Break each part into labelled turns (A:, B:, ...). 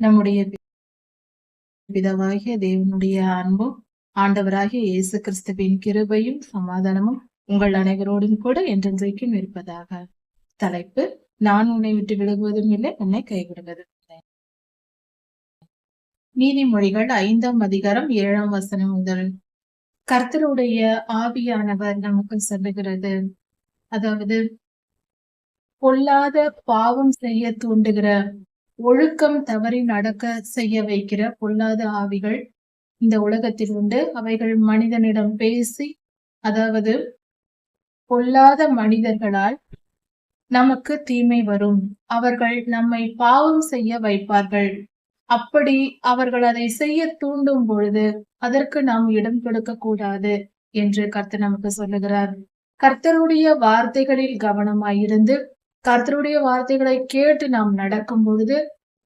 A: நம்முடைய பிதாவாகிய தேவனுடைய அன்பும் ஆண்டவராகிய இயேசு கிறிஸ்துவின் கிருபையும் சமாதானமும் உங்கள் அனைவரோடும் கூட என்றென்றைக்கும் இருப்பதாக. தலைப்பு நான் உன்னை விட்டு விலகுவதும் இல்லை உன்னை கைவிடுவதும் இல்லை. நீதிமொழிகள் ஐந்தாம் அதிகாரம் ஏழாம் வசனம் முதல். கர்த்தருடைய ஆவியானவர் நமக்கு சொல்லுகிறது. அதாவது பொல்லாத பாவம் செய்ய தூண்டுகிற ஒழுக்கம் தவறி நடக்க செய்ய வைக்கிற பொல்லாத ஆவிகள் இந்த உலகத்தில் உண்டு. அவைகள் மனிதனிடம் பேசி அதாவது பொல்லாத மனிதர்களால் நமக்கு தீமை வரும். அவர்கள் நம்மை பாவம் செய்ய வைப்பார்கள். அப்படி அவர்கள் அதை செய்ய தூண்டும் பொழுது அதற்கு நாம் இடம் கொடுக்க கூடாது என்று கர்த்தர் நமக்கு சொல்லுகிறார். கர்த்தருடைய வார்த்தைகளில் கவனமாயிருந்து கர்த்தருடைய வார்த்தைகளை கேட்டு நாம் நடக்கும் பொழுது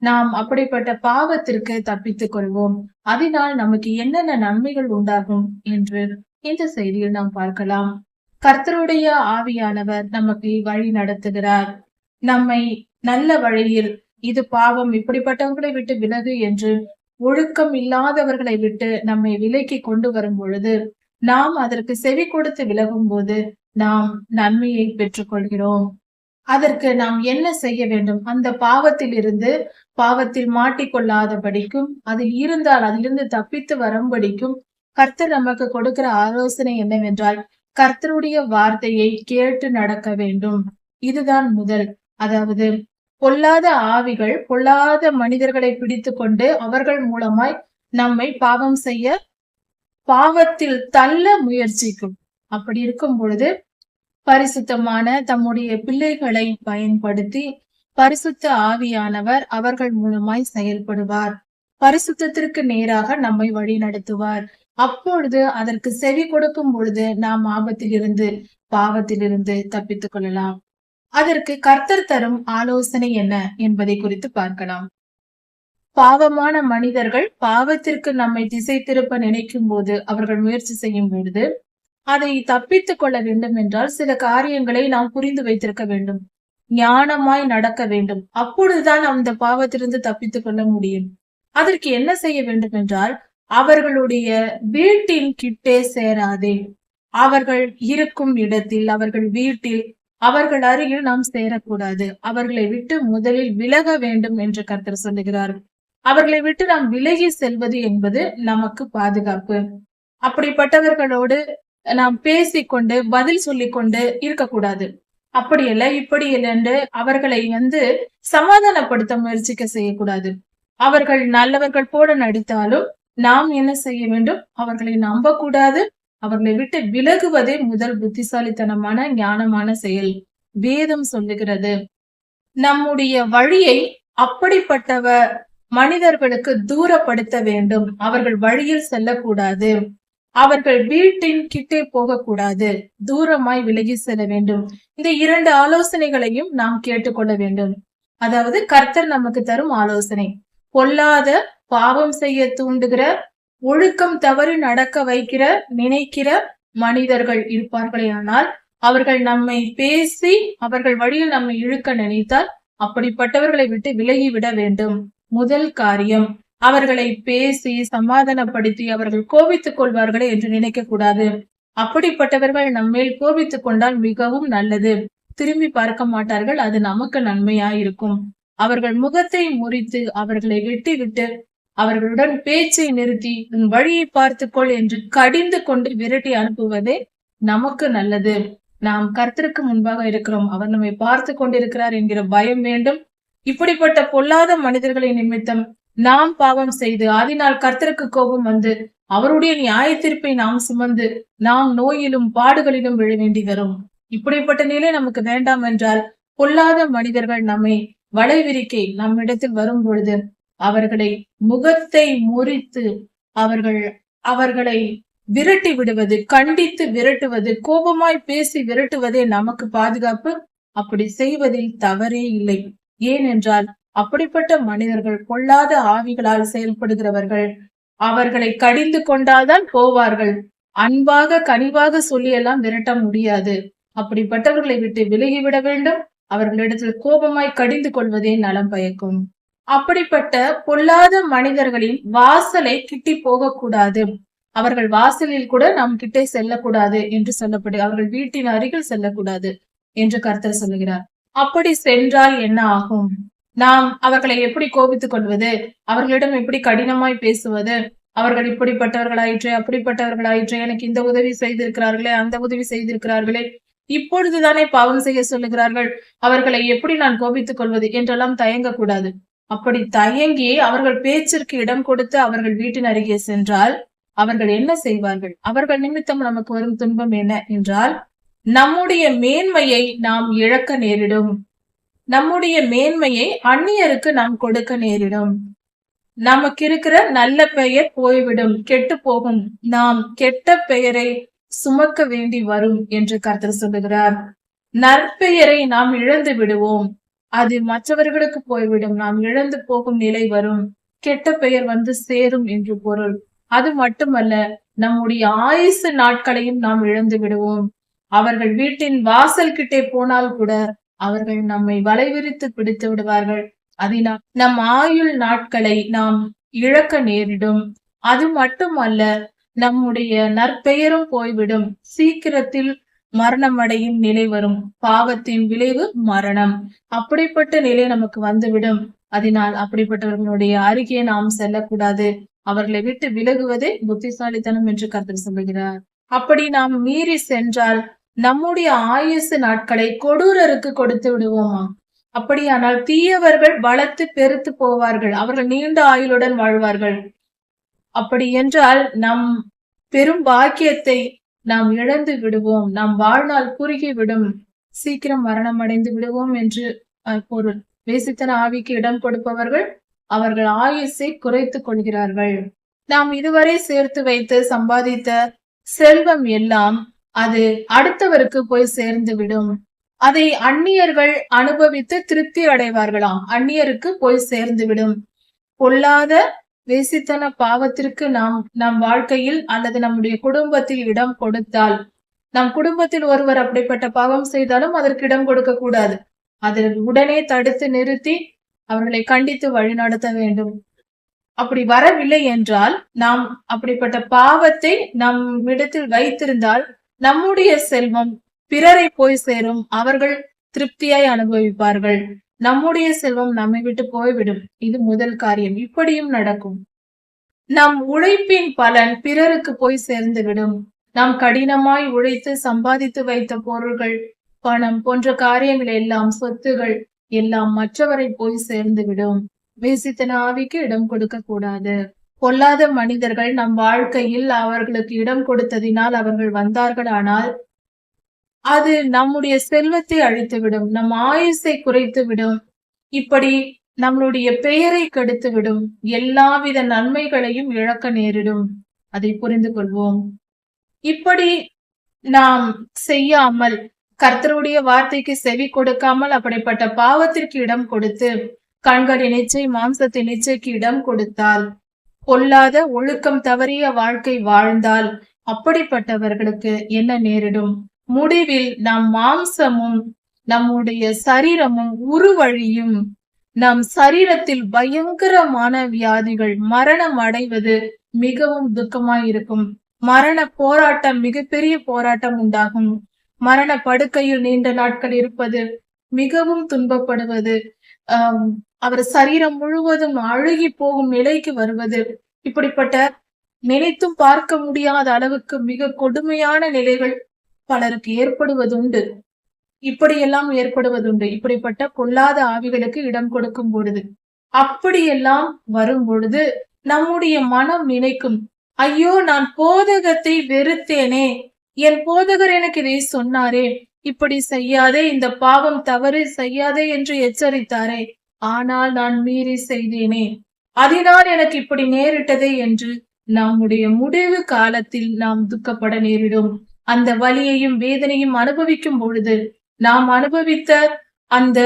A: நாம் அப்படிப்பட்ட பாவத்திற்கு தப்பித்துக் கொள்வோம். அதனால் நமக்கு என்னென்ன நன்மைகள் உண்டாகும் என்று இந்த செய்தியில் நாம் பார்க்கலாம். கர்த்தருடைய ஆவியானவர் நமக்கு வழி நடத்துகிறார். நம்மை நல்ல வழியில் இது பாவம் இப்படிப்பட்டவர்களை விட்டு விலகு என்று ஒழுக்கம் இல்லாதவர்களை விட்டு நம்மை விலக்கி கொண்டு வரும் பொழுது நாம் அதற்கு செவி கொடுத்து விலகும் போது நாம் நன்மையை பெற்றுக்கொள்கிறோம். அதற்கு நாம் என்ன செய்ய வேண்டும்? அந்த பாவத்தில் இருந்து பாவத்தில் மாட்டிக்கொள்ளாதபடிக்கும் அதில் இருந்தால் அதிலிருந்து தப்பித்து வரும்படிக்கும் கர்த்தர் நமக்கு கொடுக்கிற ஆலோசனை என்னவென்றால் கர்த்தருடைய வார்த்தையை கேட்டு நடக்க வேண்டும். இதுதான் முதல். அதாவது பொல்லாத ஆவிகள் பொல்லாத மனிதர்களை பிடித்து கொண்டு அவர்கள் மூலமாய் நம்மை பாவம் செய்ய பாவத்தில் தள்ள முயற்சிக்கும். அப்படி இருக்கும் பொழுது பரிசுத்தமான தம்முடைய பிள்ளைகளை பயன்படுத்தி பரிசுத்த ஆவியானவர் அவர்கள் மூலமாய் செயல்படுவார். பரிசுத்தத்திற்கு நேராக நம்மை வழி நடத்துவார். அப்பொழுது அதற்கு செவி கொடுக்கும் பொழுது நாம் ஆபத்திலிருந்து பாவத்திலிருந்து தப்பித்துக் கொள்ளலாம். அதற்கு கர்த்தர் தரும் ஆலோசனை என்ன என்பதை குறித்து பார்க்கலாம். பாவமான மனிதர்கள் பாவத்திற்கு நம்மை திசை திருப்ப நினைக்கும் போது அவர்கள் முயற்சி செய்யும் பொழுது அதை தப்பித்துக் கொள்ள வேண்டும் என்றால் சில காரியங்களை நாம் புரிந்து வைத்திருக்க வேண்டும். ஞானமாய் நடக்க வேண்டும். அப்பொழுதுதான் அந்த பாவத்திலிருந்து தப்பித்துக் கொள்ள முடியும். அதற்கு என்ன செய்ய வேண்டும் என்றால் அவர்களுடைய வீட்டின் கிட்டே சேராதே. அவர்கள் இருக்கும் இடத்தில் அவர்கள் வீட்டில் அவர்கள் அருகில் நாம் சேரக்கூடாது. அவர்களை விட்டு முதலில் விலக வேண்டும் என்று கர்த்தர் சொல்லுகிறார். அவர்களை விட்டு நாம் விலகி செல்வது என்பது நமக்கு பாதுகாப்பு. அப்படிப்பட்டவர்களோடு நாம் பேசிக்கொண்டு பதில் சொல்லிக்கொண்டு இருக்கக்கூடாது. அப்படி இல்லை இப்படி இல்லைன்னு அவர்களை வந்து சமாதானப்படுத்த முயற்சிக்க செய்யக்கூடாது. அவர்கள் நல்லவர்கள் போல நடித்தாலும் நாம் என்ன செய்ய வேண்டும்? அவர்களை நம்ப கூடாது அவர்களை விட்டு விலகுவதே முதல் புத்திசாலித்தனமான ஞானமான செயல். வேதம் சொல்லுகிறது. நம்முடைய வழியை அப்படிப்பட்டவ மனிதர்களுக்கு தூரப்படுத்த வேண்டும். அவர்கள் வழியில் செல்லக்கூடாது. அவர்கள் வீட்டின் கிட்டே போகக்கூடாது. தூரமாய் விலகி செல்ல வேண்டும். இந்த இரண்டு ஆலோசனைகளையும் நாம் கேட்டுக்கொள்ள வேண்டும். அதாவது கர்த்தர் நமக்கு தரும் ஆலோசனை. பொல்லாத பாவம் செய்ய தூண்டுகிற ஒழுக்கம் தவறு நடக்க வைக்கிற நினைக்கிற மனிதர்கள் இருப்பார்களே ஆனால் அவர்கள் நம்மை பேசி அவர்கள் வழியில் நம்மை இழுக்க நினைத்தால் அப்படிப்பட்டவர்களை விட்டு விலகிவிட வேண்டும். முதல் காரியம். அவர்களை பேசி சமாதானப்படுத்தி அவர்கள் கோபித்துக் கொள்வார்களே என்று நினைக்க கூடாது. அப்படிப்பட்டவர்கள் நம்மேல் கோபித்துக் கொண்டால் மிகவும் நல்லது. திரும்பி பார்க்க மாட்டார்கள் அது நமக்கு நன்மையாயிருக்கும். அவர்கள் முகத்தை முறித்து அவர்களை வெட்டிவிட்டு அவர்களுடன் பேச்சை நிறுத்தி உன் வழியை பார்த்துக்கொள் என்று கடிந்து கொண்டு விரட்டி அனுப்புவதே நமக்கு நல்லது. நாம் கர்த்தருக்கு முன்பாக இருக்கிறோம். அவர் நம்மை பார்த்து கொண்டிருக்கிறார் என்கிற பயம் வேண்டும். இப்படிப்பட்ட பொல்லாத மனிதர்களின் நிமித்தம் நாம் பாவம் செய்து அதனால் கர்த்தருக்கு கோபம் வந்து அவருடைய நியாய தீர்ப்பை நாம் சுமந்து நாம் நோயிலும் பாடுகளிலும் விழ வேண்டி வரும். இப்படிப்பட்ட நிலை நமக்கு வேண்டாம் என்றால் பொல்லாத மனிதர்கள் நம்மை வளைவிரிக்கை நம்மிடத்தில் வரும் பொழுது அவர்களை முகத்தை முறித்து அவர்கள் அவர்களை விரட்டி விடுவது கண்டித்து விரட்டுவது கோபமாய் பேசி விரட்டுவதே நமக்கு பாதுகாப்பு. அப்படி செய்வதில் தவறே இல்லை. ஏனென்றால் அப்படிப்பட்ட மனிதர்கள் பொல்லாத ஆவிகளால் செயல்படுகிறவர்கள் அவர்களை கடிந்து கொண்டால்தான் போவார்கள். அன்பாக கனிவாக சொல்லியெல்லாம் விரட்ட முடியாது. அப்படிப்பட்டவர்களை விட்டு விலகிவிட வேண்டும். அவர்களிடத்தில் கோபமாய் கடிந்து கொள்வதே நலம் பயக்கும். அப்படிப்பட்ட பொல்லாத மனிதர்களின் வாசலை கிட்டி போகக்கூடாது. அவர்கள் வாசலில் கூட நாம் கிட்டே செல்லக்கூடாது என்று சொல்லப்படு அவர்கள் வீட்டின் அருகில் செல்லக்கூடாது என்று கர்த்தர் சொல்லுகிறார். அப்படி சென்றால் என்ன ஆகும்? நாம் அவர்களை எப்படி கோபித்துக் கொள்வது? அவர்களிடம் எப்படி கடினமாய் பேசுவது? அவர்கள் இப்படிப்பட்டவர்களாயிற்று அப்படிப்பட்டவர்களாயிற்று எனக்கு இந்த உதவி செய்திருக்கிறார்களே அந்த உதவி செய்திருக்கிறார்களே. இப்பொழுதுதானே பாவம் செய்ய சொல்லுகிறார்கள். அவர்களை எப்படி நான் கோபித்துக் கொள்வது என்றெல்லாம் தயங்கக்கூடாது. அப்படி தயங்கி அவர்கள் பேச்சிற்கு இடம் கொடுத்து அவர்கள் வீட்டின் அருகே சென்றால் அவர்கள் என்ன செய்வார்கள்? அவர்கள் நிமித்தம் நமக்கு வரும் துன்பம் என்ன? என்றால் நம்முடைய மேன்மையை நாம் இழக்க நேரிடும். நம்முடைய மேன்மையை அந்நியருக்கு நாம் கொடுக்க நேரிடும். நமக்கு இருக்கிற நல்ல பெயர் போய்விடும் கெட்டு போகும். நாம் கெட்ட பெயரை சுமக்க வேண்டி வரும் என்று கர்த்தர் சொல்லுகிறார். நற்பெயரை நாம் இழந்து விடுவோம். அது மற்றவர்களுக்கு போய்விடும். நாம் இழந்து போகும் நிலை வரும். கெட்ட பெயர் வந்து சேரும் என்று பொருள். அது மட்டுமல்ல நம்முடைய ஆயுசு நாட்களையும் நாம் இழந்து விடுவோம். அவர்கள் வீட்டின் வாசல் கிட்டே போனால் கூட அவர்கள் நம்மை வலைவிரித்து பிடித்து விடுவார்கள். அதனால் நம் ஆயுள் நாட்களை நாம் இழக்க நேரிடும். அது மட்டுமல்ல நம்முடைய நற்பெயரும் போய்விடும். சீக்கிரத்தில் மரணம் அடையும் நிலை வரும். பாவத்தின் விளைவு மரணம். அப்படிப்பட்ட நிலை நமக்கு வந்துவிடும். அதனால் அப்படிப்பட்டவர்களுடைய அருகே நாம் செல்லக்கூடாது. அவர்களை விட்டு விலகுவதே புத்திசாலித்தனம் என்று கருத்து சொல்லுகிறார். அப்படி நாம் மீறி சென்றால் நம்முடைய ஆயுசு நாட்களை கொடூரருக்கு கொடுத்து விடுவோமா? அப்படியானால் தீயவர்கள் வளர்த்து பெருத்து போவார்கள். அவர்கள் நீண்ட ஆயுளுடன் வாழ்வார்கள். அப்படி என்றால் நம் பெரும் பாக்கியத்தை நாம் இழந்து விடுவோம். நம் வாழ்நாள் குறுகி விடும் சீக்கிரம் மரணம் அடைந்து விடுவோம் என்று பொருள். வேசித்தன ஆவிக்கு இடம் கொடுப்பவர்கள் அவர்கள் ஆயுசை குறைத்துக் கொள்கிறார்கள். நாம் இதுவரை சேர்த்து வைத்து சம்பாதித்த செல்வம் எல்லாம் அது அடுத்தவருக்கு போய் சேர்ந்து விடும். அதை அந்நியர்கள் அனுபவித்து திருப்தி அடைவார்களாம். அந்நியருக்கு போய் சேர்ந்து விடும். பொல்லாத வேசித்தன பாவத்திற்கு நாம் நம் வாழ்க்கையில் அல்லது நம்முடைய குடும்பத்தில் இடம் கொடுத்தால் நம் குடும்பத்தில் ஒருவர் அப்படிப்பட்ட பாவம் செய்தாலும் அதற்கு இடம் கொடுக்க கூடாது. அதை உடனே தடுத்து நிறுத்தி அவர்களை கண்டித்து வழிநடத்த வேண்டும். அப்படி வரவில்லை என்றால் நாம் அப்படிப்பட்ட பாவத்தை நம் இடத்தில் வைத்திருந்தால் நம்முடைய செல்வம் பிறரை போய் சேரும். அவர்கள் திருப்தியாய் அனுபவிப்பார்கள். நம்முடைய செல்வம் நம்மை விட்டு போய்விடும். இது முதல் காரியம். இப்படியும் நடக்கும். நம் உழைப்பின் பலன் பிறருக்கு போய் சேர்ந்துவிடும். நாம் கடினமாய் உழைத்து சம்பாதித்து வைத்த பொருள்கள் பணம் போன்ற காரியங்கள் எல்லாம் சொத்துகள் எல்லாம் மற்றவரை போய் சேர்ந்துவிடும். வேசித்தன ஆவிக்கு இடம் கொடுக்க கூடாது பொல்லாத மனிதர்கள் நம் வாழ்க்கையில் அவர்களுக்கு இடம் கொடுத்ததினால் அவர்கள் வந்தார்கள். ஆனால் அது நம்முடைய செல்வத்தை அழித்துவிடும் நம் ஆயுசை குறைத்து விடும் இப்படி நம்மளுடைய பெயரை கெடுத்து விடும் எல்லாவித நன்மைகளையும் இழக்க நேரிடும். அதை புரிந்து கொள்வோம். இப்படி நாம் செய்யாமல் கர்த்தருடைய வார்த்தைக்கு செவி கொடுக்காமல் அப்படிப்பட்ட பாவத்திற்கு இடம் கொடுத்து கண்களின் நிச்சை மாம்சத்தின் நிச்சைக்கு இடம் கொடுத்தால் பொல்லாத ஒழுக்கம் தவறிய வாழ்க்கை வாழ்ந்தால் அப்படிப்பட்டவர்களுக்கு என்ன நேரிடும்? முடிவில் நம் மாம்சமும் நம்முடைய சரீரமும் உருவழியும் நம் சரீரத்தில் பயங்கரமான வியாதிகள் மரணம் அடைவது மிகவும் துக்கமாயிருக்கும். மரண போராட்டம் மிகப்பெரிய போராட்டம் உண்டாகும். மரண படுக்கையில் நீண்ட நாட்கள் இருப்பது மிகவும் துன்பப்படுவது. அவர் சரீரம் முழுவதும் அழுகி போகும் நிலைக்கு வருவது இப்படிப்பட்ட நினைத்தும் பார்க்க முடியாத அளவுக்கு மிக கொடுமையான நிலைகள் பலருக்கு ஏற்படுவதுண்டு. இப்படியெல்லாம் ஏற்படுவதுண்டு. இப்படிப்பட்ட பொல்லாத ஆவிகளுக்கு இடம் கொடுக்கும் பொழுது அப்படியெல்லாம் வரும் பொழுது நம்முடைய மனம் நினைக்கும் ஐயோ நான் போதகத்தை வெறுத்தேனே என் போதகர் எனக்கு இதை சொன்னாரே இப்படி செய்யாதே இந்த பாவம் தவறு செய்யாதே என்று எச்சரித்தாரே. ஆனால் நான் மீறி செய்தேனே. அதனால் எனக்கு இப்படி நேரிட்டதே என்று நம்முடைய முடிவு காலத்தில் நாம் துக்கப்பட நேரிடும். அந்த வலியையும் வேதனையும் அனுபவிக்கும் பொழுது நாம் அனுபவித்த அந்த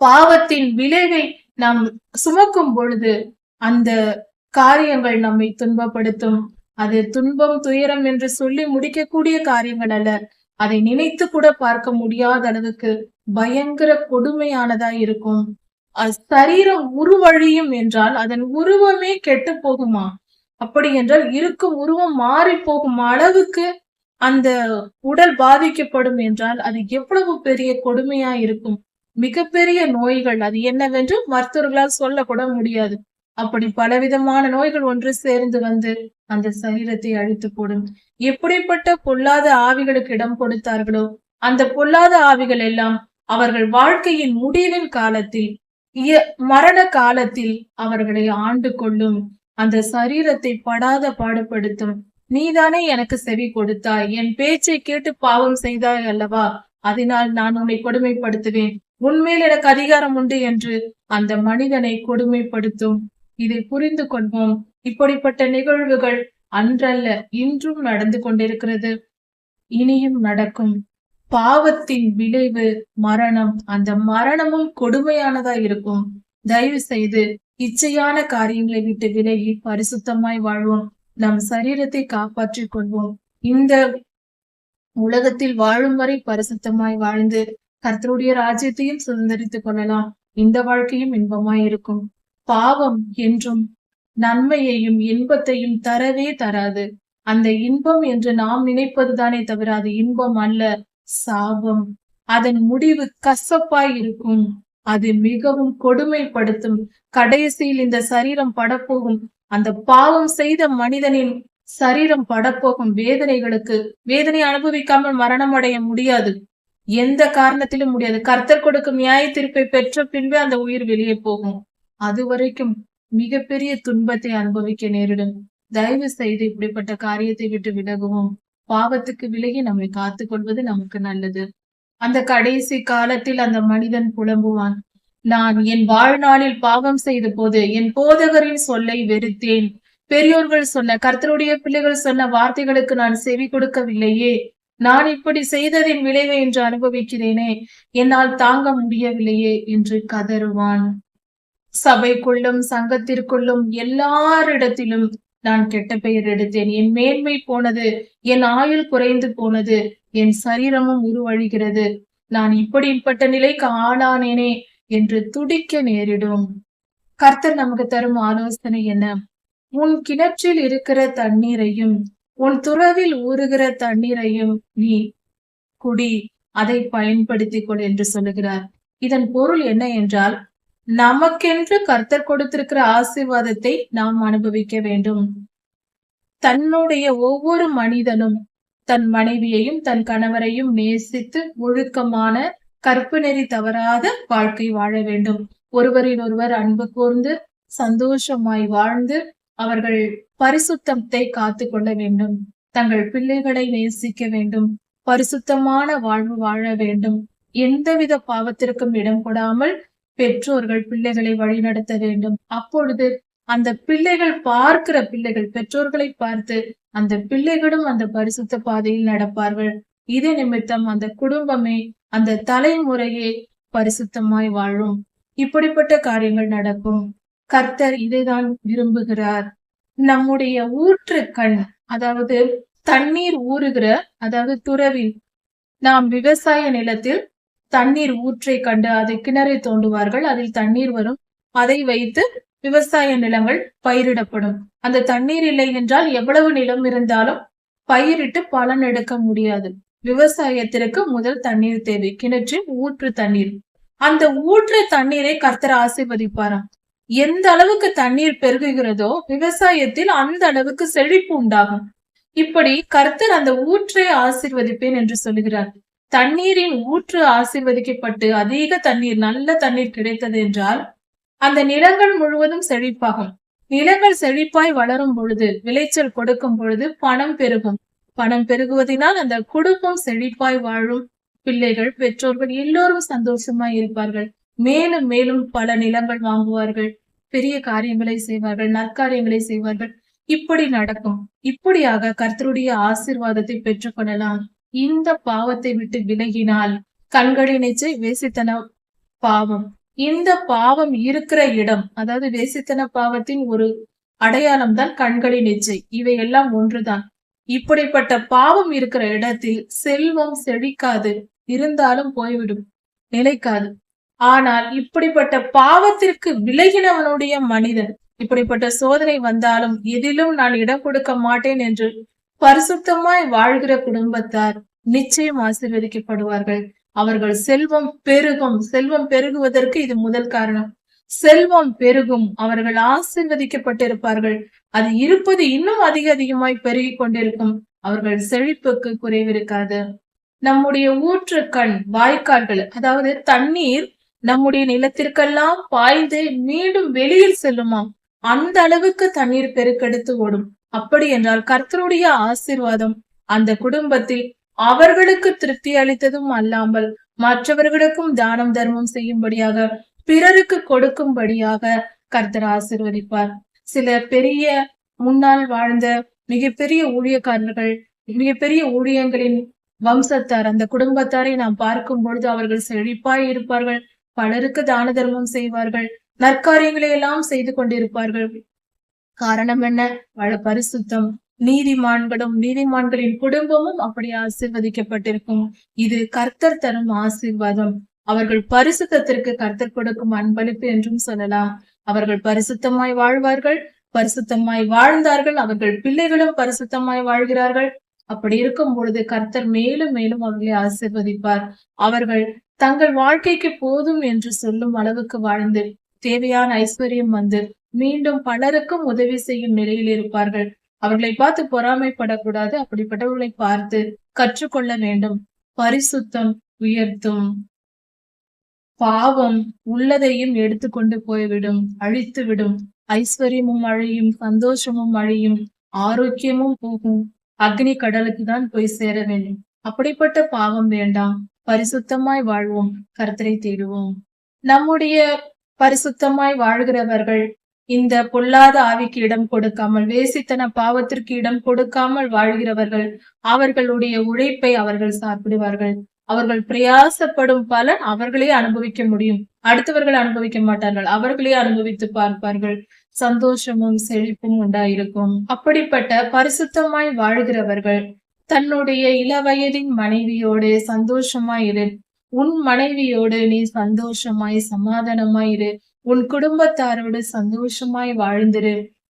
A: பாவத்தின் விளைவை நாம் சுமக்கும் பொழுது அந்த காரியங்கள் நம்மை துன்பப்படுத்தும். அது துன்பம் துயரம் என்று சொல்லி முடிக்கக்கூடிய காரியங்கள் அல்ல. அதை நினைத்து கூட பார்க்க முடியாத அளவுக்கு பயங்கர கொடுமையானதா இருக்கும். அஹ் சரீரம் உருவழியும் என்றால் அதன் உருவமே கெட்டு போகுமா? அப்படி என்றால் இருக்கும் உருவம் மாறி போகும் அளவுக்கு அந்த உடல் பாதிக்கப்படும் என்றால் அது எவ்வளவு பெரிய கொடுமையா இருக்கும். மிகப்பெரிய நோய்கள் அது என்னவென்று மருத்துவர்களால் சொல்லக்கூட முடியாது. அப்படி பலவிதமான நோய்கள் ஒன்று சேர்ந்து வந்து அந்த சரீரத்தை அழித்து போடும் எப்படிப்பட்ட பொல்லாத ஆவிகளுக்கு இடம் கொடுத்தார்களோ அந்த பொல்லாத ஆவிகள் எல்லாம் அவர்கள் வாழ்க்கையின் முடிவின் காலத்தில் மரண காலத்தில் அவர்களை ஆண்டு கொள்ளும். அந்த சரீரத்தை படாத பாடுபடுத்தும். நீதானே எனக்கு செவி கொடுத்தாய். என் பேச்சை கேட்டு பாவம் செய்தாய் அல்லவா? அதனால் நான் உன்னை கொடுமைப்படுத்துவேன். உன்மேல் எனக்கு அதிகாரம் உண்டு என்று அந்த மனிதனை கொடுமைப்படுத்தும். இதை புரிந்து கொள்வோம். இப்படிப்பட்ட நிகழ்வுகள் அன்றல்ல இன்றும் நடந்து கொண்டிருக்கிறது. இனியும் நடக்கும். பாவத்தின் விளைவு மரணம். அந்த மரணமும் கொடுமையானதா இருக்கும். தயவு செய்து இச்சையான காரியங்களை விட்டு விலகி பரிசுத்தமாய் வாழ்வோம். நம் சரீரத்தை காப்பாற்றிக் கொள்வோம். இந்த உலகத்தில் வாழும் வரை பரிசுத்தமாய் வாழ்ந்து கர்த்தருடைய ராஜ்யத்தையும் சுதந்திரித்துக் கொள்ளலாம். இந்த வாழ்க்கையும் இன்பமாய் இருக்கும். பாவம் என்றும் நன்மையையும் இன்பத்தையும் தரவே தராது. அந்த இன்பம் என்று நாம் நினைப்பதுதானே தவிர அது இன்பம் அல்ல சாபம். அதன் முடிவு கசப்பாய் இருக்கும். அது மிகவும் கொடுமைப்படுத்தும். கடைசியில் இந்த சரீரம் படப்போகும். அந்த பாவம் செய்த மனிதனின் சரீரம் படப்போகும். வேதனைகளுக்கு வேதனை அனுபவிக்காமல் மரணம் அடைய முடியாது. எந்த காரணத்திலும் முடியாது. கர்த்தர் கொடுக்கும் நியாய தீர்ப்பை பெற்ற பின்பே அந்த உயிர் வெளியே போகும். அது வரைக்கும் மிகப்பெரிய துன்பத்தை அனுபவிக்க நேரிடும். தயவு செய்து இப்படிப்பட்ட காரியத்தை விட்டு விலகவும். பாவத்துக்கு விலகி நம்மை காத்துக் கொள்வது நமக்கு நல்லது. அந்த கடைசி காலத்தில் அந்த மனிதன் புலம்புவான். நான் என் வாழ்நாளில் பாவம் செய்த போது என் போதகரின் சொல்லை வெறுத்தேன். பெரியோர்கள் சொன்ன கர்த்தருடைய பிள்ளைகள் சொன்ன வார்த்தைகளுக்கு நான் செவி கொடுக்கவில்லையே. நான் இப்படி செய்ததின் விளைவை என்று அனுபவிக்கிறேனே. என்னால் தாங்க முடியவில்லையே என்று கதறுவான். சபைக்குள்ளும் சங்கத்திற்குள்ளும் எல்லாரிடத்திலும் நான் கெட்ட பெயர் எடுத்தேன். என் மேன்மை போனது என் ஆயுள் குறைந்து போனது என் சரீரமும் உருவழிகிறது. நான் இப்படிப்பட்ட நிலைக்கு ஆளானேனே என்று துடிக்க நேரிடும். கர்த்தர் நமக்கு தரும் ஆலோசனை என்ன? உன் கிணற்றில் இருக்கிற தண்ணீரையும் உன் துறவில் ஊறுகிற தண்ணீரையும் நீ குடி அதை பயன்படுத்திக் கொள் என்று சொல்லுகிறார். இதன் பொருள் என்ன என்றால் நமக்கென்று கர்த்தர் கொடுத்திருக்கிற ஆசீர்வாதத்தை நாம் அனுபவிக்க வேண்டும். தன்னுடைய ஒவ்வொரு மனிதனும் தன் மனைவியையும் தன் கணவரையும் நேசித்து ஒழுக்கமான கற்பு நெறி தவறாத வாழ்க்கை வாழ வேண்டும். ஒருவரின் ஒருவர் அன்பு கூர்ந்து சந்தோஷமாய் வாழ்ந்து அவர்கள் பரிசுத்தத்தை காத்து கொள்ள வேண்டும். தங்கள் பிள்ளைகளை நேசிக்க வேண்டும். பரிசுத்தமான வாழ்வு வாழ வேண்டும். எந்தவித பாவத்திற்கும் இடம் கொடாமல் பெற்றோர்கள் பிள்ளைகளை வழிநடத்த வேண்டும். அப்பொழுது அந்த பிள்ளைகள் பார்க்கிற பிள்ளைகள் பெற்றோர்களை பார்த்து அந்த பிள்ளைகளும் அந்த பரிசுத்த பாதையில் நடப்பார்கள். இது நிமித்தம் அந்த குடும்பமே அந்த தலைமுறையே பரிசுத்தமாய் வாழும். இப்படிப்பட்ட காரியங்கள் நடக்கும். கர்த்தர் இதைதான் விரும்புகிறார். நம்முடைய ஊற்று கண் அதாவது தண்ணீர் ஊறுகிற அதாவது துறவி நாம் விவசாய நிலத்தில் தண்ணீர் ஊற்றை கண்டு அதை கிணறை தோண்டுவார்கள். அதில் தண்ணீர் வரும். அதை வைத்து விவசாய நிலங்கள் பயிரிடப்படும். அந்த தண்ணீர் இல்லை என்றால் எவ்வளவு நிலம் இருந்தாலும் பயிரிட்டு பலன் எடுக்க முடியாது. விவசாயத்திற்கு முதல் தண்ணீர் தேவை. கிணற்றில் ஊற்று தண்ணீர். அந்த ஊற்று தண்ணீரை கர்த்தர் ஆசீர்வதிப்பாராம். எந்த அளவுக்கு தண்ணீர் பெருகுகிறதோ விவசாயத்தில் அந்த அளவுக்கு செழிப்பு உண்டாகும். இப்படி கர்த்தர் அந்த ஊற்றை ஆசீர்வதிப்பேன் என்று சொல்லுகிறார். தண்ணீரின் ஊற்று ஆசிர்வதிக்கப்பட்டு அதிக தண்ணீர் நல்ல தண்ணீர் கிடைத்தது என்றால் அந்த நிலங்கள் முழுவதும் செழிப்பாகும். நிலங்கள் செழிப்பாய் வளரும் பொழுது விளைச்சல் கொடுக்கும் பொழுது பணம் பெருகும். பணம் பெருகுவதனால் அந்த குடும்பம் செழிப்பாய் வாழும். பிள்ளைகள் பெற்றோர்கள் எல்லோரும் சந்தோஷமாய் இருப்பார்கள். மேலும் மேலும் பல நிலங்கள் வாங்குவார்கள். பெரிய காரியங்களை செய்வார்கள் நற்காரியங்களை செய்வார்கள். இப்படி நடக்கும். இப்படியாக கர்த்தருடைய ஆசீர்வாதத்தை பெற்றுக்கொள்ளலாம். இந்த பாவத்தை விட்டு விலகினால் கண்களின் இச்சை வேசித்தன பாவம். இந்த பாவம் இருக்கிற இடம் அதாவது வேசித்தன பாவத்தின் ஒரு அடையாளம் தான் கண்களின் இச்சை இவை எல்லாம் ஒன்றுதான். இப்படிப்பட்ட பாவம் இருக்கிற இடத்தில் செல்வம் செழிக்காது இருந்தாலும் போய்விடும் நிலைக்காது. ஆனால் இப்படிப்பட்ட பாவத்திற்கு விலகினவனுடைய மனிதன் இப்படிப்பட்ட சோதனை வந்தாலும் எதிலும் நான் இடம் கொடுக்க மாட்டேன் என்று பரிசுத்தமாய் வாழ்கிற குடும்பத்தார் நிச்சயம் ஆசீர்வதிக்கப்படுவார்கள். அவர்கள் செல்வம் பெருகும். செல்வம் பெருகுவதற்கு இது முதல் காரணம். செல்வம் பெருகும். அவர்கள் ஆசிர்வதிக்கப்பட்டிருப்பார்கள். அது இருப்பது இன்னும் அதிக அதிகமாய் பெருகி கொண்டிருக்கும். அவர்கள் செழிப்புக்கு குறைவிருக்காது. நம்முடைய ஊற்று கண் வாய்க்கால்கள் அதாவது தண்ணீர் நம்முடைய நிலத்திற்கெல்லாம் பாய்ந்து மீண்டும் வெளியில் செல்லுமாம். அந்த அளவுக்கு தண்ணீர் பெருக்கெடுத்து ஓடும். அப்படி என்றால் கர்த்தருடைய ஆசீர்வாதம் அந்த குடும்பத்தில் அவர்களுக்கு திருப்தி அளித்ததும் அல்லாமல் மற்றவர்களுக்கும் தானம் தர்மம் செய்யும்படியாக பிறருக்கு கொடுக்கும்படியாக கர்த்தர் ஆசிர்வதிப்பார். சில பெரிய முன்னால் வாழ்ந்த மிகப்பெரிய ஊழியக்காரர்கள் மிகப்பெரிய ஊழியங்களின் வம்சத்தார் அந்த குடும்பத்தாரை நாம் பார்க்கும் பொழுது அவர்கள் செழிப்பாய் இருப்பார்கள் பலருக்கு தான தர்மம் செய்வார்கள் நற்காரியங்களை எல்லாம் செய்து கொண்டிருப்பார்கள். காரணம் என்ன? பல பரிசுத்தம். நீதிமான்களும் நீதிமான்களின் குடும்பமும் அப்படி ஆசீர்வதிக்கப்பட்டிருக்கும். இது கர்த்தர் தரும் ஆசீர்வாதம். அவர்கள் பரிசுத்தத்திற்கு கர்த்தர் கொடுக்கும் அன்பளிப்பு என்றும் சொல்லலாம். அவர்கள் பரிசுத்தமாய் வாழ்வார்கள் பரிசுத்தமாய் வாழ்ந்தார்கள் அவர்கள் பிள்ளைகளும் பரிசுத்தமாய் வாழ்கிறார்கள். அப்படி இருக்கும் பொழுது கர்த்தர் மேலும் மேலும் அவர்களை ஆசிர்வதிப்பார். அவர்கள் தங்கள் வாழ்க்கைக்கு போதும் என்று சொல்லும் அளவுக்கு வாழ்ந்து தேவையான ஐஸ்வர்யம் வந்து மீண்டும் பலருக்கும் உதவி செய்யும் நிலையில் இருப்பார்கள். அவர்களை பார்த்து பொறாமைப்படக்கூடாது. அப்படிப்பட்டவர்களை பார்த்து கற்றுக்கொள்ள வேண்டும். பரிசுத்தம் உயர்த்தும். பாவம் உள்ளதையும் எடுத்துக்கொண்டு போய்விடும். அழித்து விடும் ஐஸ்வர்யமும் அழியும். சந்தோஷமும் அழியும். ஆரோக்கியமும் போகும். அக்னி கடலுக்கு தான் போய் சேர வேண்டும். அப்படிப்பட்ட பாவம் வேண்டாம். பரிசுத்தமாய் வாழ்வோம். கர்த்தரை தேடுவோம். நம்முடைய பரிசுத்தமாய் வாழ்கிறவர்கள் இந்த பொல்லாத ஆவிக்கு இடம் கொடுக்காமல் வேசித்தன பாவத்திற்கு இடம் கொடுக்காமல் வாழ்கிறவர்கள் அவர்களுடைய உழைப்பை அவர்கள் சாப்பிடுவார்கள். அவர்கள் பிரயாசப்படும் பலன் அவர்களே அனுபவிக்க முடியும். அடுத்தவர்கள் அனுபவிக்க மாட்டார்கள் அவர்களே அனுபவித்து பார்ப்பார்கள். சந்தோஷமும் செழிப்பும் உண்டாயிருக்கும். அப்படிப்பட்ட பரிசுத்தமாய் வாழ்கிறவர்கள் தன்னுடைய இளவயதின் மனைவியோடு சந்தோஷமாயிரு. உன் மனைவியோடு நீ சந்தோஷமாய் சமாதானமாய் இரு உன் குடும்பத்தாரோடு சந்தோஷமாய் வாழ்ந்திரு.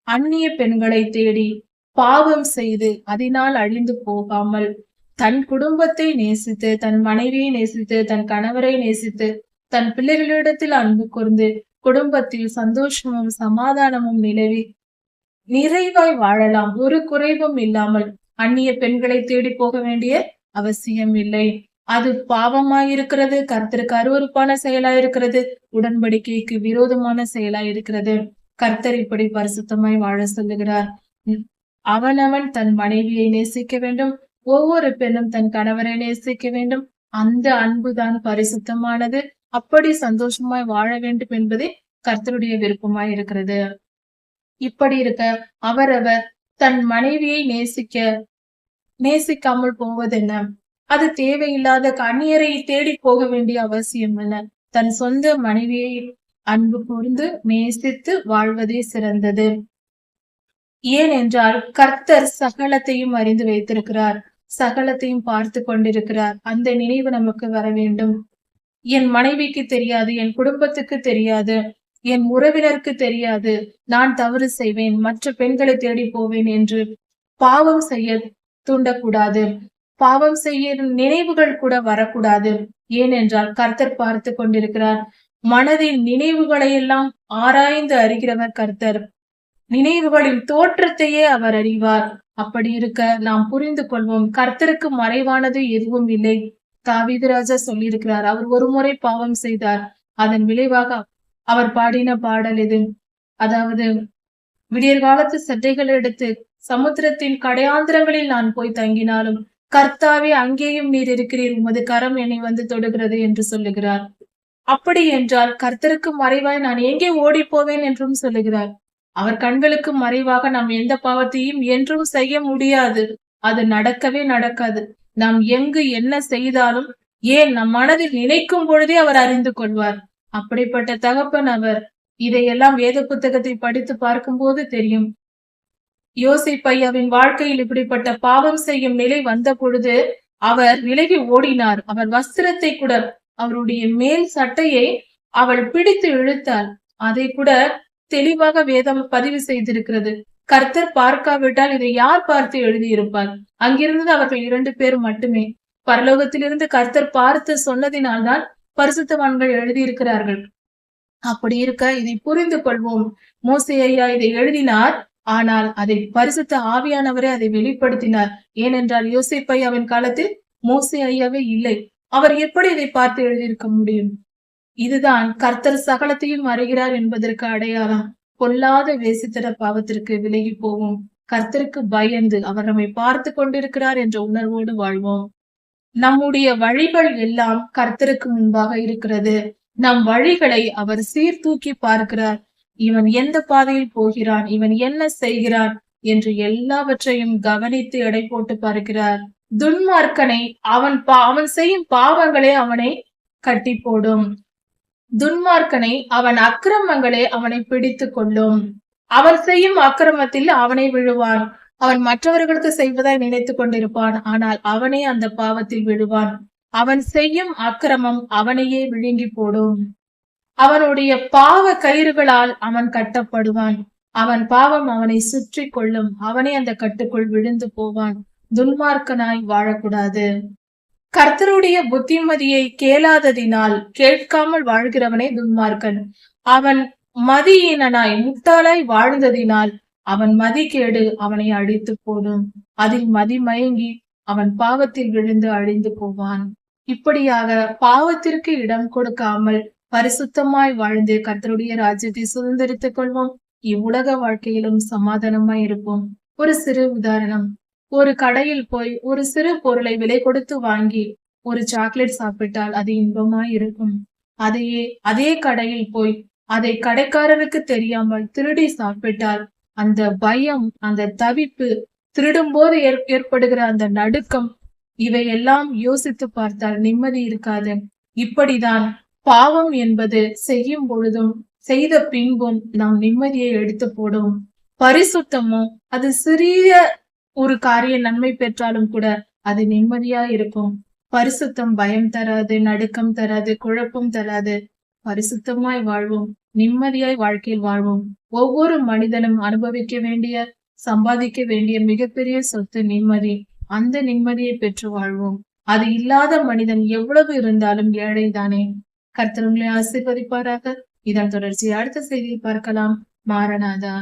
A: அந்நிய பெண்களை தேடி பாவம் செய்து அதனால் அழிந்து போகாமல் தன் குடும்பத்தை நேசித்து தன் மனைவியை நேசித்து தன் கணவரை நேசித்து தன் பிள்ளைகளிடத்தில் அன்பு கூர்ந்து குடும்பத்தில் சந்தோஷமும் சமாதானமும் நிலவி நிறைவாய் வாழலாம். ஒரு குறைவும் இல்லாமல் அந்நிய பெண்களை தேடி போக வேண்டிய அவசியம் இல்லை. அது பாவமாயிருக்கிறது கர்த்தருக்கு அருவறுப்பான செயலாயிருக்கிறது உடன்படிக்கைக்கு விரோதமான செயலா இருக்கிறது கர்த்தர் இப்படி பரிசுத்தமாய் வாழ சொல்லுகிறார். அவனவன் தன் மனைவியை நேசிக்க வேண்டும். ஒவ்வொரு பெண்ணும் தன் கணவரை நேசிக்க வேண்டும். அந்த அன்புதான் பரிசுத்தமானது. அப்படி சந்தோஷமாய் வாழ வேண்டும் என்பதே கர்த்தருடைய விருப்பமாய் இருக்கிறது இப்படி இருக்க அவரவர் தன் மனைவியை நேசிக்க நேசிக்காமல் போவது என்ன அது தேவையில்லாத கண்ணியரை தேடி போக வேண்டிய அவசியம் அல்ல. தன் சொந்த மனைவியை அன்பு கூர்ந்து நேசித்து வாழ்வதே சிறந்தது. ஏனென்றால் கர்த்தர் சகலத்தையும் அறிந்து வைத்திருக்கிறார். சகலத்தையும் பார்த்து கொண்டிருக்கிறார். அந்த நினைவு நமக்கு வர வேண்டும். என் மனைவிக்கு தெரியாது என் குடும்பத்துக்கு தெரியாது என் உறவினருக்கு தெரியாது. நான் தவறு செய்வேன் மற்ற பெண்களை தேடி போவேன் என்று பாவம் செய்ய தூண்டக்கூடாது. பாவம் செய்ய நினைவுகள் கூட வரக்கூடாது. ஏனென்றால் கர்த்தர் பார்த்து கொண்டிருக்கிறார். மனதின் நினைவுகளை எல்லாம் ஆராய்ந்து அறிகிறவர் கர்த்தர். நினைவுகளின் தோற்றத்தையே அவர் அறிவார். அப்படி இருக்க நாம் புரிந்து கொள்வோம். கர்த்தருக்கு மறைவானது எதுவும் இல்லை. தாவிதராஜா சொல்லியிருக்கிறார் அவர் ஒரு முறை பாவம் செய்தார். அதன் விளைவாக அவர் பாடின பாடல் இது. அதாவது விடியற் காலத்து சட்டைகள் எடுத்து சமுத்திரத்தின் கடையாந்திரங்களில் நான் போய் தங்கினாலும் கர்த்தாவே அங்கேயும் நீர் இருக்கிறீர். உமது கரம் என்னை வந்து தொடுகிறது என்று சொல்லுகிறார். அப்படி என்றால் கர்த்தருக்கு மறைவாய் நான் எங்கே ஓடி போவேன் என்றும் சொல்லுகிறார். அவர் கண்களுக்கு மறைவாக நாம் எந்த பாவத்தையும் என்றும் செய்ய முடியாது. அது நடக்கவே நடக்காது. நாம் எங்கு என்ன செய்தாலும் ஏன் நம் மனதில் நினைக்கும் பொழுதே அவர் அறிந்து கொள்வார். அப்படிப்பட்ட தகப்பன் அவர். இதையெல்லாம் வேத புத்தகத்தை படித்து பார்க்கும்போது தெரியும். யோசிப்பையாவின் வாழ்க்கையில் இப்படிப்பட்ட பாவம் செய்யும் நிலை வந்த பொழுது அவர் விலகி ஓடினார். அவர் வஸ்திரத்தை கூட அவருடைய மேல் சட்டையை அவள் பிடித்து இழுத்தாள். அதை கூட தெளிவாக வேதம் பதிவு செய்திருக்கிறது. கர்த்தர் பார்க்காவிட்டால் இதை யார் பார்த்து எழுதியிருப்பார்? அங்கிருந்தது அவர்கள் இரண்டு பேர் மட்டுமே. பரலோகத்திலிருந்து கர்த்தர் பார்த்து சொன்னதினால்தான் பரிசுத்தவான்கள் எழுதியிருக்கிறார்கள். அப்படி இருக்க இதை புரிந்து கொள்வோம் மோசையா ஐயா இதை எழுதினார். ஆனால் அதை பரிசுத்த ஆவியானவரே அதை வெளிப்படுத்தினார். ஏனென்றால் யோசிப்பை அவன் காலத்தில் மோசே ஐயாவே இல்லை. அவர் எப்படி இதை பார்த்து எழுதியிருக்க முடியும்? இதுதான் கர்த்தர் சகலத்தையும் அறைகிறார் என்பதற்கு அடையாளம். பொல்லாத வேசித்தர பாவத்திற்கு விலகி போவோம். கர்த்தருக்கு பயந்து அவர் நம்மை பார்த்து கொண்டிருக்கிறார் என்ற உணர்வோடு வாழ்வோம். நம்முடைய வழிகள் எல்லாம் கர்த்தருக்கு முன்பாக இருக்கிறது. நம் வழிகளை அவர் சீர்தூக்கி பார்க்கிறார். இவன் எந்த பாதையில் போகிறான்? இவன் என்ன செய்கிறான்? என்று எல்லாவற்றையும் கவனித்து எடை போட்டு பார்க்கிறார். துன்மார்க்கனை அவன் பா- அவன் செய்யும் பாவங்களே அவனை கட்டி போடும் துன்மார்க்கனை அவன் அக்கிரமங்களே அவனை பிடித்து கொள்ளும் அவன் செய்யும் அக்கிரமத்தில் அவனை விழுவான். அவன் மற்றவர்களுக்கு செய்வதாய் நினைத்துக் கொண்டிருப்பான். ஆனால் அவனே அந்த பாவத்தில் விழுவான். அவன் செய்யும் அக்கிரமம் அவனையே விழுங்கி போடும். அவனுடைய பாவ கயிறுகளால் அவன் கட்டப்படுவான். அவன் பாவம் அவனை சுற்றி கொள்ளும். அவனே அந்த கட்டுக்குள் விழுந்து போவான். துன்மார்க்கனாய் வாழக்கூடாது. கர்த்தருடைய புத்திமதியை கேளாததினால் கேட்காமல் வாழ்கிறவனே துன்மார்க்கன். அவன் மதியீனனாய் முட்டாளாய் வாழ்ந்ததினால் அவன் மதிகேடு அவனை அழித்து போடும். அதில் மதி மயங்கி அவன் பாவத்தில் விழுந்து அழிந்து போவான். இப்படியாக பாவத்திற்கு இடம் கொடுக்காமல் பரிசுத்தமாய் வாழ்ந்து கர்த்தருடைய ராஜ்யத்தை சுதந்திரித்துக் கொள்வோம். இவ்வுலக வாழ்க்கையிலும் சமாதானமாய் இருப்போம். ஒரு சிறு உதாரணம். ஒரு கடையில் போய் ஒரு சிறு பொருளை விலை கொடுத்து வாங்கி ஒரு சாக்லேட் சாப்பிட்டால் அது இன்பமாய் இருக்கும். அதையே அதே கடையில் போய் அதை கடைக்காரருக்கு தெரியாமல் திருடி சாப்பிட்டால் அந்த பயம் அந்த தவிப்பு திருடும் போது ஏற்- ஏற்படுகிற அந்த நடுக்கம் இவையெல்லாம் யோசித்து பார்த்தால் நிம்மதி இருக்காது. இப்படிதான் பாவம் என்பது செய்யும் பொழுதும் செய்த பின்பும் நாம் நிம்மதியை எடுத்து போடும். பரிசுத்தமும் அது சிறிய ஒரு காரிய நன்மை பெற்றாலும் கூட அது நிம்மதியா இருக்கும். பரிசுத்தம் பயம் தராது நடுக்கம் தராது குழப்பம் தராது. பரிசுத்தமாய் வாழ்வோம் நிம்மதியாய் வாழ்க்கையில் வாழ்வோம். ஒவ்வொரு மனிதனும் அனுபவிக்க வேண்டிய சம்பாதிக்க வேண்டிய மிகப்பெரிய சொத்து நிம்மதி. அந்த நிம்மதியை பெற்று வாழ்வோம். அது இல்லாத மனிதன் எவ்வளவு இருந்தாலும் ஏழைதானே. கர்த்தர் உங்களை ஆசீர்வதிப்பாராக. இதன் தொடர்ச்சி அடுத்த செய்தியை பார்க்கலாம். மாரநாதா